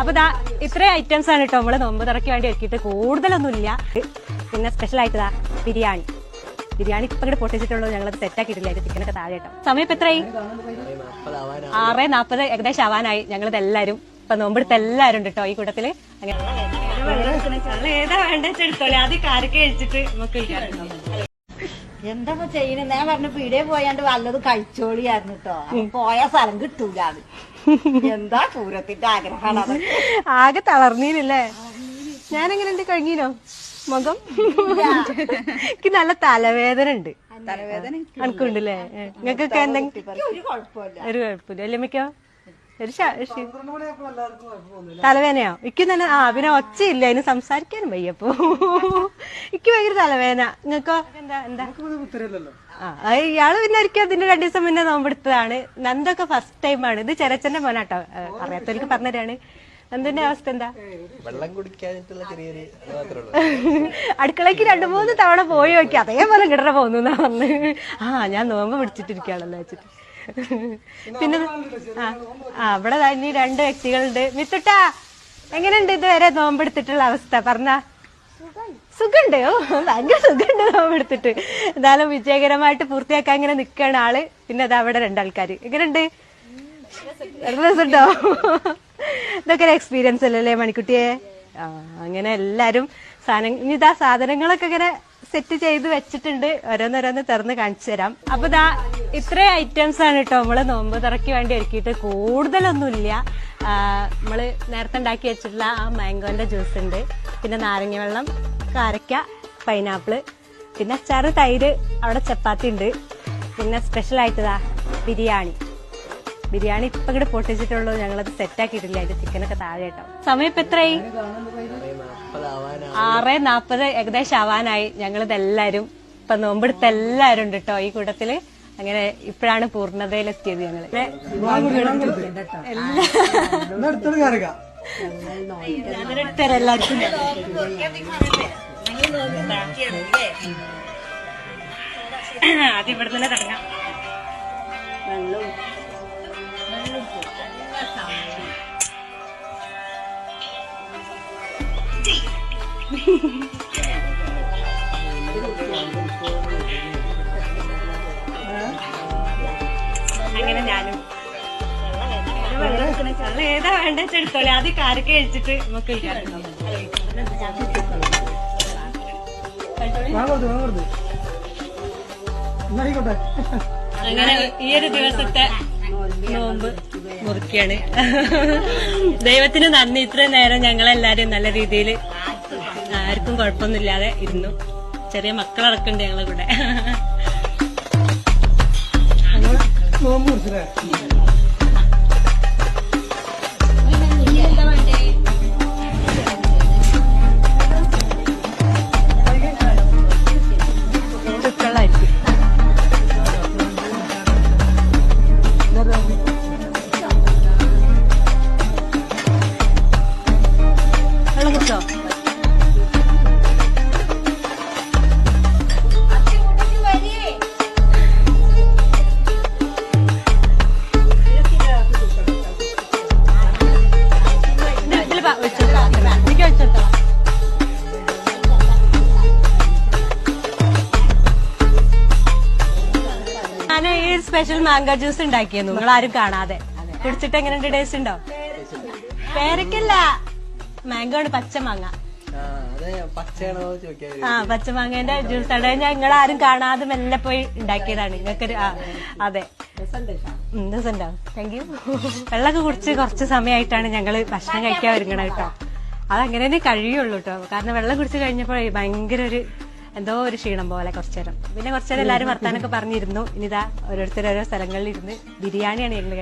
അപ്പൊ ദാ ഇത്രയും ഐറ്റംസ് ആണ് കേട്ടോ നമ്മൾ നോമ്പ് തുറയ്ക്ക് വേണ്ടി ഒരുക്കിയിട്ട് കൂടുതലൊന്നുമില്ല. പിന്നെ സ്പെഷ്യൽ ആയിട്ട് ദാ ബിരിയാണി. ബിരിയാണി ഇപ്പൊ ഇവിടെ പൊട്ടിച്ചിട്ടുള്ളൂ. ഞങ്ങളത് സെറ്റാക്കിയിട്ടില്ല അതിന്റെ ചിക്കനൊക്കെ താഴെ കേട്ടോ സമയം ഇപ്പൊ എത്രയായി ആറ് നാപ്പത്. ഏകദേശം ആവാനായി. ഞങ്ങളിത് എല്ലാരും ഇപ്പൊ നോമ്പെടുത്ത എല്ലാരും ഉണ്ട് കേട്ടോ ഈ കൂട്ടത്തിൽ. അങ്ങനെ. ഏതാ വേണ്ട എടുത്തോളെ. ആദ്യം കാരൊക്കെ കഴിച്ചിട്ട് നമുക്ക് എന്താ ചെയ്യുന്നത് ഞാൻ പറഞ്ഞ പീടിയെ പോയാണ്ട് വല്ലത് കഴിച്ചോളിയായിരുന്നു കേട്ടോ പോയ സ്ഥലം കിട്ടൂല അത് എന്താ പൂരത്തിന്റെ ആഗ്രഹമാണ് ആകെ തളർന്നീനല്ലേ? ഞാനെങ്ങനെയുണ്ട്? കഴിഞ്ഞീനോ മുഖം? എനിക്ക് നല്ല തലവേദന ഉണ്ട്. തലവേദന എനിക്കുണ്ടല്ലേ നിങ്ങൾക്കൊക്കെ എന്തെങ്കിലും ഒരു കുഴപ്പമില്ല. അല്ലേ കുഴപ്പമില്ല അല്ലമ്മയ്ക്കോ ഇക്ക് തന്നെ ആ പിന്നെ ഒച്ചയില്ല അതിന് സംസാരിക്കാനും വയ്യപ്പോ ഇക്ക് ഭയങ്കര തലവേന നിങ്ങൾക്കോ എന്താ? എന്താ ആ ഇയാൾ പിന്നെ ഒരിക്കൽ അതിന്റെ രണ്ടു ദിവസം മുന്നേ നോമ്പെടുത്തതാണ് നന്ദൊക്കെ ഫസ്റ്റ് ടൈമാണ് ഇത് ചെരച്ചന്റെ മോനാട്ടോ. അറിയാത്തവർക്ക് പറഞ്ഞുതരാണ്. നന്ദന്റെ അവസ്ഥ എന്താ? വെള്ളം കുടിക്കാനായിട്ടുള്ള ചെറിയൊരു അത്. ഉള്ളൂ. അടുക്കളയ്ക്ക് രണ്ടു മൂന്ന് തവണ പോയി നോക്കി. അതേപോലെ കിടറ പോകുന്നു പറഞ്ഞ്. ആ ഞാൻ നോമ്പ് പിടിച്ചിട്ടിരിക്കാണല്ലോ വെച്ചിട്ട്. പിന്നെ ആ അവിടെ ഇനി രണ്ട് വ്യക്തികളുണ്ട്. മിത്തുട്ടാ എങ്ങനെയുണ്ട് ഇതുവരെ നോമ്പെടുത്തിട്ടുള്ള അവസ്ഥ? പറഞ്ഞ. സുഖണ്ട് ഓ ഭയങ്കര സുഖണ്ട് നോമ്പെടുത്തിട്ട്. എന്തായാലും വിജയകരമായിട്ട് പൂർത്തിയാക്കാൻ ഇങ്ങനെ നിൽക്കുകയാണ് ആൾ. പിന്നെ അതാ അവിടെ രണ്ടാൾക്കാര്. എങ്ങനെയുണ്ട്? രസമുണ്ടോ ഇതൊക്കെ ഒരു എക്സ്പീരിയൻസ് അല്ലല്ലേ മണിക്കുട്ടിയെ? ആ അങ്ങനെ എല്ലാരും സാധനം ഇനി ഇതാ സാധനങ്ങളൊക്കെ ഇങ്ങനെ സെറ്റ് ചെയ്ത് വെച്ചിട്ടുണ്ട്. ഓരോന്നോരോന്ന് തുറന്ന് കാണിച്ചു തരാം. അപ്പൊ ദാ ഇത്രയും ഐറ്റംസ് ആണ് കേട്ടോ നമ്മൾ നോമ്പ് തുറക്കി വേണ്ടി ഒരുക്കിയിട്ട്. കൂടുതലൊന്നുമില്ല. നമ്മൾ നേരത്തെ ഉണ്ടാക്കി വെച്ചിട്ടുള്ള ആ മാംഗോന്റെ ജ്യൂസ് ഉണ്ട്. പിന്നെ നാരങ്ങ വെള്ളം കാരക്ക പൈനാപ്പിൾ പിന്നെ അച്ചാറ് തൈര് അവിടെ ചപ്പാത്തി ഉണ്ട്. പിന്നെ സ്പെഷ്യൽ ആയിട്ടതാ ബിരിയാണി. ബിരിയാണി ഇപ്പൊ ഇവിടെ പൊട്ടിച്ചിട്ടുള്ളൂ ഞങ്ങളത് സെറ്റ് ആക്കിയിട്ടില്ല. അതിന്റെ ചിക്കനൊക്കെ താഴെ കേട്ടോ സമയം ഇപ്പൊ എത്രയായി ആറ് നാപ്പത് ഏകദേശം ആവാനായി. ഞങ്ങളിത് എല്ലാരും ഇപ്പൊ നോമ്പെടുത്ത എല്ലാരും ഉണ്ട് കേട്ടോ ഈ കൂട്ടത്തിൽ. അങ്ങനെ ഇപ്പോഴാണ് പൂർണതയിലെത്തിയത് ഞങ്ങൾ. എല്ലാവർക്കും ആദ്യം ഇവിടെ തന്നെ തുടങ്ങാം. അങ്ങനെ ഞാനും. വെള്ളം ഏതാ വേണ്ട എടുത്തോളെ? ആദ്യം കാരൊക്കെ കഴിച്ചിട്ട് നമുക്ക് അങ്ങനെ ഈ ഒരു ദിവസത്തെ നോമ്പ് മുറിക്കാണ് ദൈവത്തിന് നന്ദി. ഇത്രയും നേരം ഞങ്ങളെല്ലാരും നല്ല രീതിയിൽ ആർക്കും കുഴപ്പമൊന്നുമില്ലാതെ ഇരുന്നു. ചെറിയ മക്കളടക്കണ്ട് ഞങ്ങളെ കൂടെ. വെള്ളമായിരിക്കും ഞാൻ ഈ സ്പെഷ്യൽ മാംഗോ ജ്യൂസ് ഉണ്ടാക്കിയിരുന്നു. നിങ്ങൾ ആരും കാണാതെ. കുടിച്ചിട്ട് എങ്ങനെയുണ്ട് ടേസ്റ്റ് ഉണ്ടോ? പേരക്കല്ല മാംഗോ ആണ് പച്ച മാങ്ങ. ആ പച്ചമാങ്ങേന്റെ ജ്യൂസ് ആണ്. ഞങ്ങൾ ആരും കാണാതെ മെല്ലെ പോയി ഉണ്ടാക്കിയതാണ്. നിങ്ങൾക്കൊരു ആ അതെ. രസമുണ്ടാവും താങ്ക് യു വെള്ളമൊക്കെ കുടിച്ച് കുറച്ച് സമയമായിട്ടാണ് ഞങ്ങൾ ഭക്ഷണം കഴിക്കാൻ ഒരുങ്ങണത് കേട്ടോ. അതങ്ങനെ തന്നെ കഴിയുള്ളൂ കേട്ടോ. കാരണം വെള്ളം കുടിച്ച് കഴിഞ്ഞപ്പോൾ ഭയങ്കര ഒരു എന്തോ ഒരു ക്ഷീണം പോലെ കുറച്ചു നേരം. പിന്നെ കുറച്ചു നേരം എല്ലാവരും വർത്താനൊക്കെ പറഞ്ഞിരുന്നു. ഇനിതാ ഓരോരുത്തർ ഓരോ സ്ഥലങ്ങളിൽ ഇരുന്ന് ബിരിയാണിയാണ് ഞങ്ങൾ